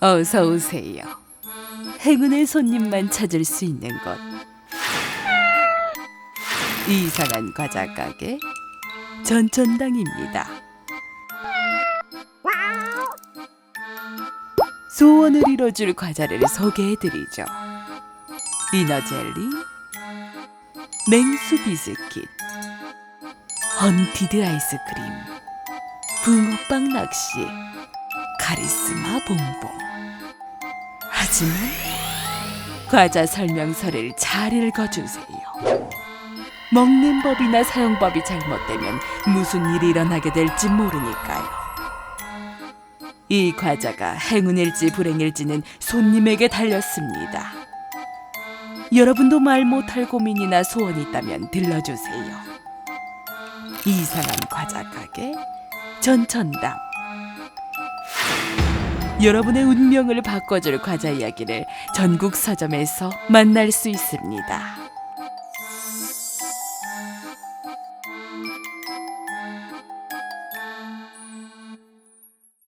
어서 오세요. 행운의 손님만 찾을 수 있는 곳. 이상한 과자 가게 전천당입니다. 소원을 이뤄줄 과자를 소개해드리죠. 이너젤리, 맹수 비스킷, 헌티드 아이스크림, 붕어빵 낚시, 카리스마 봉봉. 하지만 과자 설명서를 잘 읽어주세요. 먹는 법이나 사용법이 잘못되면 무슨 일이 일어나게 될지 모르니까요. 이 과자가 행운일지 불행일지는 손님에게 달렸습니다. 여러분도 말 못할 고민이나 소원이 있다면 들러주세요. 이상한 과자 가게 전천당. 여러분의 운명을 바꿔줄 과자 이야기를 전국 서점에서 만날 수 있습니다.